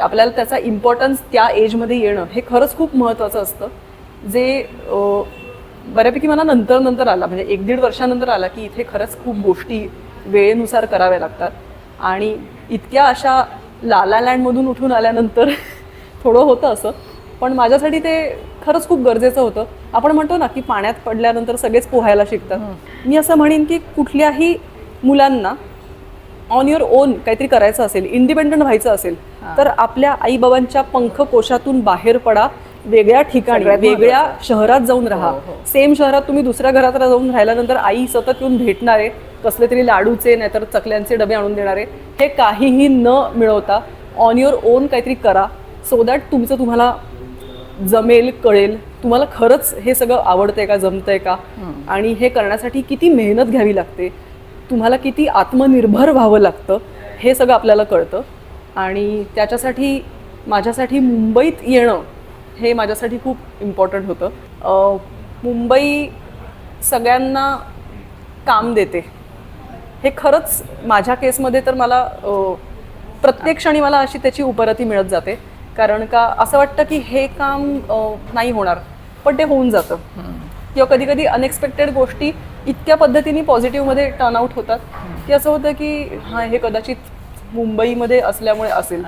आपल्याला त्याचा इम्पॉर्टन्स त्या एजमध्ये येणं हे खरंच खूप महत्त्वाचं असतं. जे बऱ्यापैकी मला नंतर नंतर आला म्हणजे एक दीड वर्षानंतर आला की इथे खरंच खूप गोष्टी वेळेनुसार कराव्या लागतात. आणि इतक्या अशा लाला लँडमधून उठून आल्यानंतर थोडं होतं असं. पण माझ्यासाठी ते खरंच खूप गरजेचं होतं. आपण म्हणतो ना की पाण्यात पडल्यानंतर सगळेच पोहायला शिकतात. मी असं म्हणेन की कुठल्याही मुलांना ऑन युअर ओन काहीतरी करायचं असेल इंडिपेंडंट व्हायचं असेल तर आपल्या आईबाबांच्या पंख कोशातून बाहेर पडा वेगळ्या ठिकाणी वेगळ्या शहरात जाऊन राहा. सेम शहरात तुम्ही दुसऱ्या घरात जाऊन राहिल्यानंतर आई सतत येऊन भेटणारे कसले तरी लाडूचे नाहीतर चकल्यांचे डबे आणून देणारे हे काहीही न मिळवता ऑन युअर ओन काहीतरी करा सो दॅट तुमचं तुम्हाला जमेल कळेल. तुम्हाला खरंच हे सगळं आवडतंय का जमतंय का? आणि हे करण्यासाठी किती मेहनत घ्यावी लागते. तुम्हाला किती आत्मनिर्भर व्हावं लागतं हे सगळं आपल्याला कळतं. आणि त्याच्यासाठी माझ्यासाठी मुंबईत येणं हे माझ्यासाठी खूप इम्पॉर्टंट होतं. मुंबई सगळ्यांना काम देते. हे खरंच माझ्या केसमध्ये तर मला प्रत्येक क्षणी मला अशी त्याची उपरती मिळत जाते. कारण का असं वाटतं की हे काम नाही होणार पण ते होऊन जातं. किंवा कधी कधी अनएक्सपेक्टेड गोष्टी इतक्या पद्धतीने पॉझिटिव्हमध्ये टर्नआउट होतात. की असं होतं की हां हे कदाचित मुंबईमध्ये असल्यामुळे असेल.